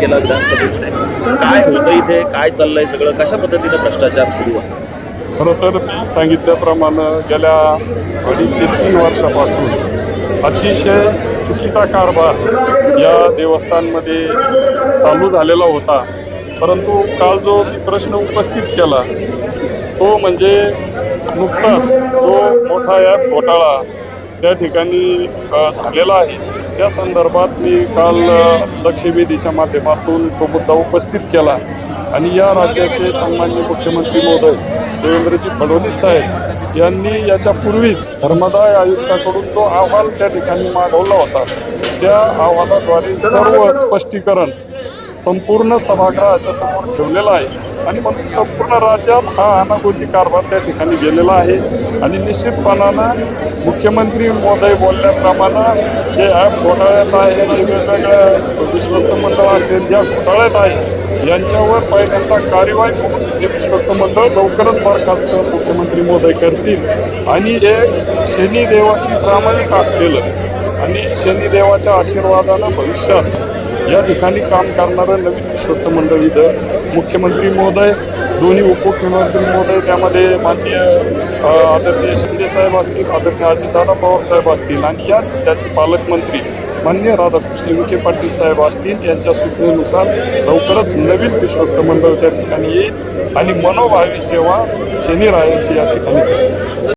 केला विधानसभेमध्ये काय होतं इथे? काय चाललंय सगळं? कशा पद्धतीनं भ्रष्टाचार सुरू आहे? खरं तर मी सांगितल्याप्रमाणे गेल्या अडीच ते तीन वर्षापासून अतिशय चुकीचा कारभार या देवस्थानमध्ये चालू झालेला होता. परंतु काल जो प्रश्न उपस्थित केला तो म्हणजे नुकताच जो मोठा ॲप घोटाळा त्या ठिकाणी झालेला आहे. त्या संदर्भात मी काल लक्षवेधीच्या माध्यमातून तो मुद्दा उपस्थित केला. आणि या राज्याचे सन्मान्य मुख्यमंत्री महोदय देवेंद्रजी फडणवीस साहेब यांनी याच्यापूर्वीच धर्मदाय आयुक्ताकडून तो अहवाल त्या ठिकाणी मागवला होता. त्या अहवालाद्वारे सर्व स्पष्टीकरण संपूर्ण सभागृहाच्या समोर ठेवलेला आहे. आणि म्हणून संपूर्ण राज्यात हा अनागोती कारभार त्या ठिकाणी गेलेला आहे. आणि निश्चितपणानं मुख्यमंत्री महोदय बोलल्याप्रमाणे जे ॲप घोटाळ्यात आहे जे वेगवेगळ्या विश्वस्त मंडळ असेल ज्या घोटाळ्यात आहे यांच्यावर पहिल्यांदा कार्यवाही करून हे विश्वस्त मंडळ लवकरच बरखास्त मुख्यमंत्री महोदय करतील. आणि एक शनी देवाशी प्रामाणिक असलेलं आणि शनी देवाच्या आशीर्वादानं भविष्यात या ठिकाणी काम करणारं नवीन विश्वस्त मंडळ इथं मुख्यमंत्री महोदय दोन्ही उपमुख्यमंत्री महोदय त्यामध्ये माननीय आदरणीय शिंदे साहेब असतील आदरणीय अजितदादा पवार साहेब असतील आणि या जिल्ह्याचे पालकमंत्री माननीय राधाकृष्ण विखे पाटील साहेब असतील यांच्या सूचनेनुसार लवकरच नवीन विश्वस्त मंडळ त्या ठिकाणी येईल आणि मनोभावी सेवा शनिरायांची या ठिकाणी करेल.